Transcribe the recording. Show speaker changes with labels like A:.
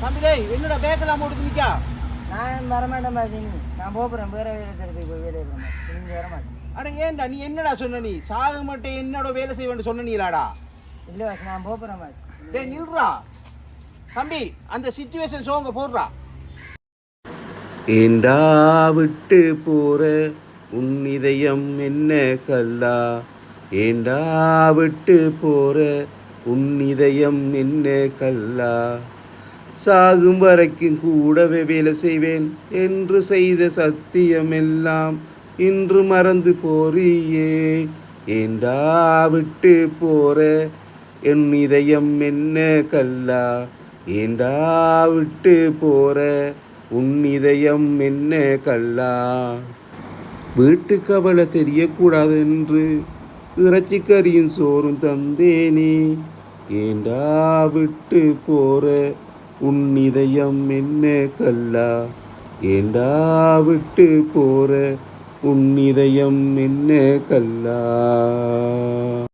A: தம்பி டேய் என்னடா பேக்கெல்லாம் போட்டு நிக்கா?
B: நான் வரமாட்டேன் பாசினி நான் போகிறேன் வேற வேலை இடத்துக்கு போய் வேலை இருக்கிறேன் நீங்க வரமாட்டேன்
A: அட ஏன்டா நீ என்னடா சொன்ன நீ? சாக மட்டும் என்னோட வேலை செய்வேன்னு சொன்ன நீலாடா?
B: இல்லை பாஸ் நான் போகிறேன் பாஸ்.
A: டேய் நில்றா. தம்பி அந்த சிச்சுவேஷன் சோங்க போடுறா.
C: ஏண்டா விட்டு போற? உன் இதயம் என்ன கல்லா? ஏண்டா விட்டு போற? உன் இதயம் என்ன கல்லா? சாகும் வரைக்கும் கூடவே வேலை செய்வேன். என்று செய்த சத்தியமெல்லாம் இன்று மறந்து போறியே. ஏண்டா விட்டு போற? என் இதயம் என்ன கல்லா? ஏண்டா விட்டு போற? உன் இதயம் என்ன கல்லா? வீட்டு கவலை தெரியக்கூடாது என்று இறைச்சிக்கறியும் சோறும் தந்தேனே. ஏண்டா விட்டு போற? உன் இதயம் என்ன கல்லா? ஏண்டா விட்டு போற? உன் இதயம் என்ன கல்லா?